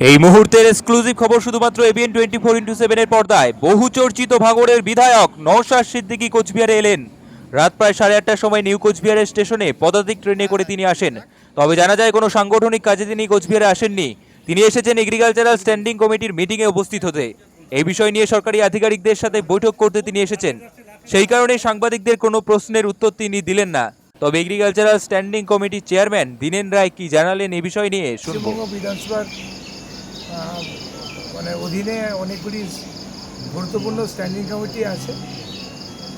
এই মুহূর্তের এক্সক্লুসিভ খবর শুধুমাত্র এবিএন টোয়েন্টি ফোর ইন্টু সেভেনের পর্দায়। বহু চর্চিত বিধায়ক নওশাদ সিদ্দিকী কোচবিহারে এলেন। রাত প্রায় সাড়ে আটটার সময় নিউ কোচবিহারের স্টেশনে পদাতিক ট্রেনে করে তিনি আসেন। তবে জানা যায়, কোনো সাংগঠনিক কাজে তিনি কোচবিহারে আসেননি। তিনি এসেছেন এগ্রিকালচারাল স্ট্যান্ডিং কমিটির মিটিংয়ে উপস্থিত হতে। এই বিষয় নিয়ে সরকারি আধিকারিকদের সাথে বৈঠক করতে তিনি এসেছেন। সেই কারণে সাংবাদিকদের কোনো প্রশ্নের উত্তর তিনি দিলেন না। তবে এগ্রিকালচারাল স্ট্যান্ডিং কমিটির চেয়ারম্যান দীনেন রায় কি জানালেন, এ বিষয় নিয়ে শুনব। বিধানসভার মানে অধীনে অনেকগুলি গুরুত্বপূর্ণ স্ট্যান্ডিং কমিটি আছে।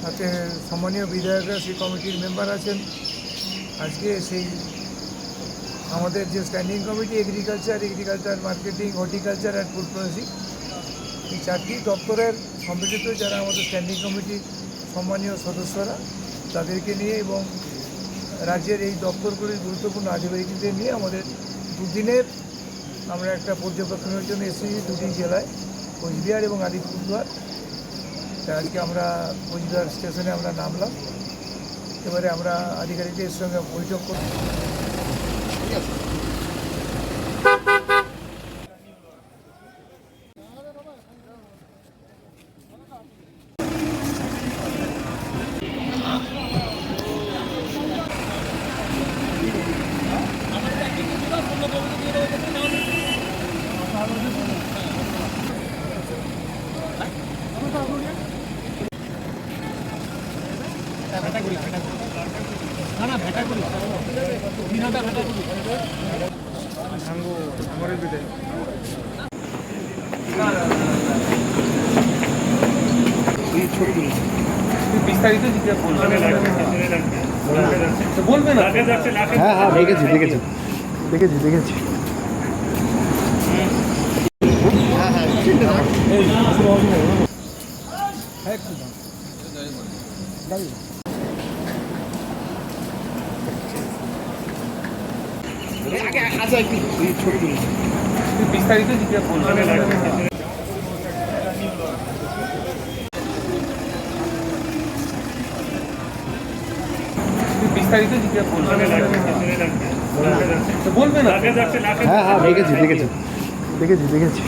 তাতে সম্মানীয় বিধায়করা, সেই কমিটির মেম্বার আছেন। আজকে সেই আমাদের যে standing committee agriculture agriculture marketing horticulture and food processing এই চারটি দপ্তরের সম্মিলিত যারা আমাদের স্ট্যান্ডিং কমিটির সম্মানীয় সদস্যরা, তাদেরকে নিয়ে এবং রাজ্যের এই দপ্তরগুলির গুরুত্বপূর্ণ আধিকারিকদের নিয়ে আমাদের দুদিনের আমরা একটা পর্যবেক্ষণের জন্য এসেছি দুটি জেলায়, কোচবিহার এবং আলিপুরদুয়ার। তা আজকে আমরা কোচবিহার স্টেশনে আমরা নামলাম। এবারে আমরা আধিকারিকদের সঙ্গে বৈঠক করব। বিস্তারিত দিতে বলবে না হ্যাঁ হ্যাঁ দেখেছি দেখেছি দেখেছি দেখেছি বিস্তারিত দিতে বিস্তারিত দিতে বলবে না। হ্যাঁ হ্যাঁ দেখেছি দেখেছি। দেখেছি দেখেছি।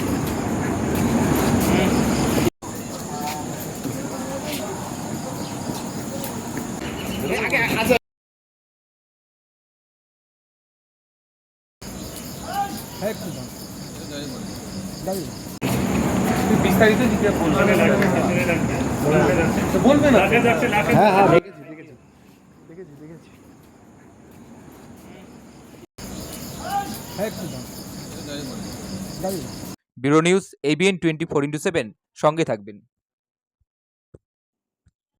দেখেছি bureau news ABN twenty four into seven সঙ্গে থাকবেন।